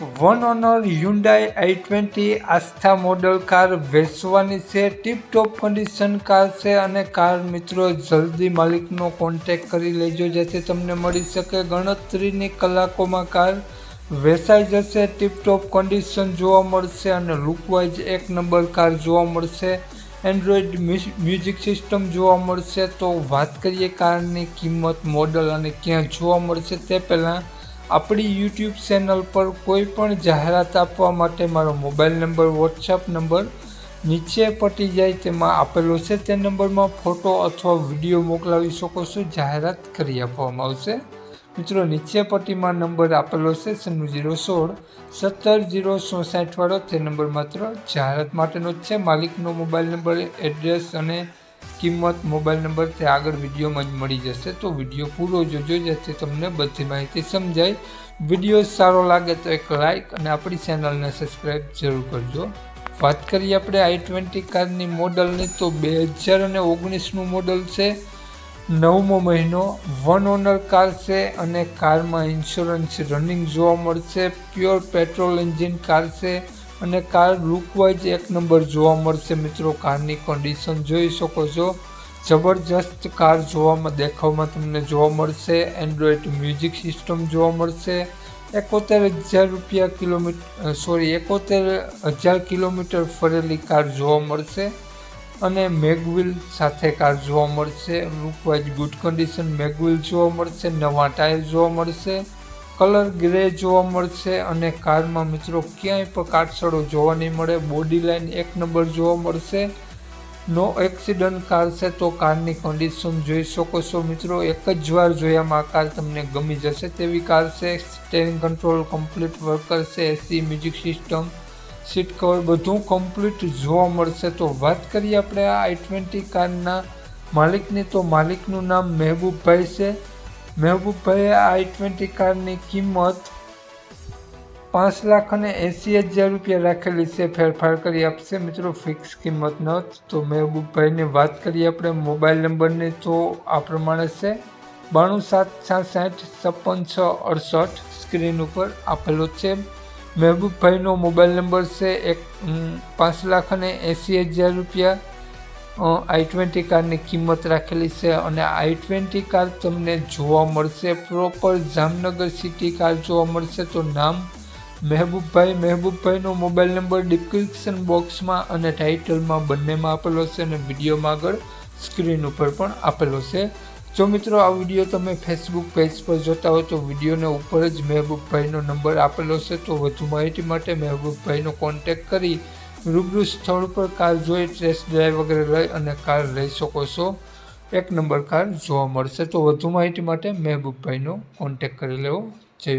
One owner Hyundai i twenty Asta model car વેચવાની છે. Tip ટોપ condition car છે અને કાર મિત્રો જલ્દી માલિકનો કોન્ટેક કરી લેજો. જેથી તમને મળી શકે ગણતરીની કલાકોમાં કાર વેચાઈ જશે. ટીપ ટોપ કન્ડિશન જોવા મળશે અને લુકવાઇઝ એક નંબર કાર જોવા મળશે. એન્ડ્રોઈડ મ્યુઝિક સિસ્ટમ જોવા મળશે. તો વાત કરીએ કારની કિંમત મોડલ અને ક્યાં જોવા મળશે તે પહેલાં આપણી યુટ્યુબ ચેનલ પર કોઈ પણ જાહેરાત આપવા માટે મારો મોબાઈલ નંબર વોટ્સઅપ નંબર નીચે પટી જાય તેમાં આપેલો છે. તે નંબરમાં ફોટો અથવા વીડિયો મોકલાવી શકો છો. જાહેરાત કરી આપવામાં આવશે. મિત્રો, નીચે પટ્ટીમાં નંબર આપેલો છે સન્નું જીરો સોળ સત્તર જીરો સોસાઠવાળો તે નંબર માત્ર જાહેરાત માટેનો જ છે. માલિકનો મોબાઈલ નંબર એડ્રેસ અને કિંમત મોબાઈલ નંબર તે આગળ વિડીયોમાં જ મળી જશે. તો વીડિયો પૂરો જોજો, જેથી તમને બધી માહિતી સમજાય. વીડિયો સારો લાગે તો એક લાઇક અને આપણી ચેનલને સબસ્ક્રાઈબ જરૂર કરજો. વાત કરીએ આપણે આઈ ટ્વેન્ટી કારની મોડલની, તો બે હજાર અને ઓગણીસનું મોડલ છે. નવમો મહિનો, વન ઓનર કાર છે અને કારમાં ઇન્સ્યોરન્સ રનિંગ જોવા મળશે. પ્યોર પેટ્રોલ એન્જિન કાર છે. અને કાર લુકવાઇઝ એક નંબર જોવા મળશે. મિત્રો કારની કન્ડિશન જોઈ શકો છો. જબરજસ્ત કાર જોવામાં, દેખાવમાં તમને જોવા મળશે. એન્ડ્રોઈડ મ્યુઝિક સિસ્ટમ જોવા મળશે. એકોતેર હજાર રૂપિયા કિલોમીટર સોરી એકોતેર હજાર કિલોમીટર ફરેલી કાર જોવા મળશે અને મેગવિલ સાથે કાર જોવા મળશે. લુકવાઇઝ ગુડ કન્ડિશન મેગવિલ જોવા મળશે, નવા ટાયર જોવા મળશે. કલર ગ્રે જોવા મળશે અને કારમાં મિત્રો ક્યાંય પણ કાટસડો જોવા નહીં મળે. બોડી લાઇન એક નંબર જોવા મળશે. નો એક્સિડન્ટ કાર છે તો કારની કન્ડિશન જોઈ શકો છો મિત્રો. એક જ વાર જોયામાં આ કાર તમને ગમી જશે તેવી કાર છે. સ્ટેરિંગ કંટ્રોલ કમ્પ્લીટ વર્કર છે. AC music system seat cover બધું કમ્પ્લીટ જોવા મળશે. તો વાત કરીએ આપણે આ આઈ ટ્વેન્ટી કારના માલિકની. તો માલિકનું નામ મહેબૂબભાઈ છે. મહેબૂબભાઈએ આઈ ટ્વેન્ટી કારની કિંમત પાંચ લાખ અને એંસી હજાર રૂપિયા રાખેલી છે. ફેરફાર કરી આપશે મિત્રો. ફિક્સ કિંમત ન તો મહેબૂબભાઈની વાત કરીએ આપણે. મોબાઈલ નંબરની તો આ પ્રમાણે છે. બાણું સાત છાસઠ છપ્પન છ અડસઠ સ્ક્રીન ઉપર આપેલો છે. મહેબૂબભાઈનો મોબાઈલ નંબર છે એક પાંચ લાખ અને એંસી હજાર રૂપિયા. આઈ ટ્વેન્ટી કારની કિંમત રાખેલી છે અને આઈ ટ્વેન્ટી કાર તમને જોવા મળશે. પ્રોપર જામનગર સિટી કાર જોવા મળશે. તો નામ મહેબૂબભાઈ. મહેબૂબભાઈનો મોબાઈલ નંબર ડિસ્ક્રિપ્શન બોક્સમાં અને ટાઇટલમાં બંનેમાં આપેલો છે અને વિડીયોમાં આગળ સ્ક્રીન ઉપર પણ આપેલો છે. જો મિત્રો આ વીડિયો તમે ફેસબુક પેજ પર જોતા હોય તો વિડીયોને ઉપર જ મહેબૂબભાઈનો નંબર આપેલો છે. તો વધુ માહિતી માટે મહેબૂબભાઈનો કોન્ટેક્ટ કરી રૂબરૂ સ્થળ પર કાર જોઈ ટેસ્ટ ડ્રાઈવ વગેરે લઈ અને કાર લઈ શકો છો. એક નંબર કાર જોવા મળશે. તો વધુ માહિતી માટે મહેબૂબભાઈનો કોન્ટેક કરી લેવો. જય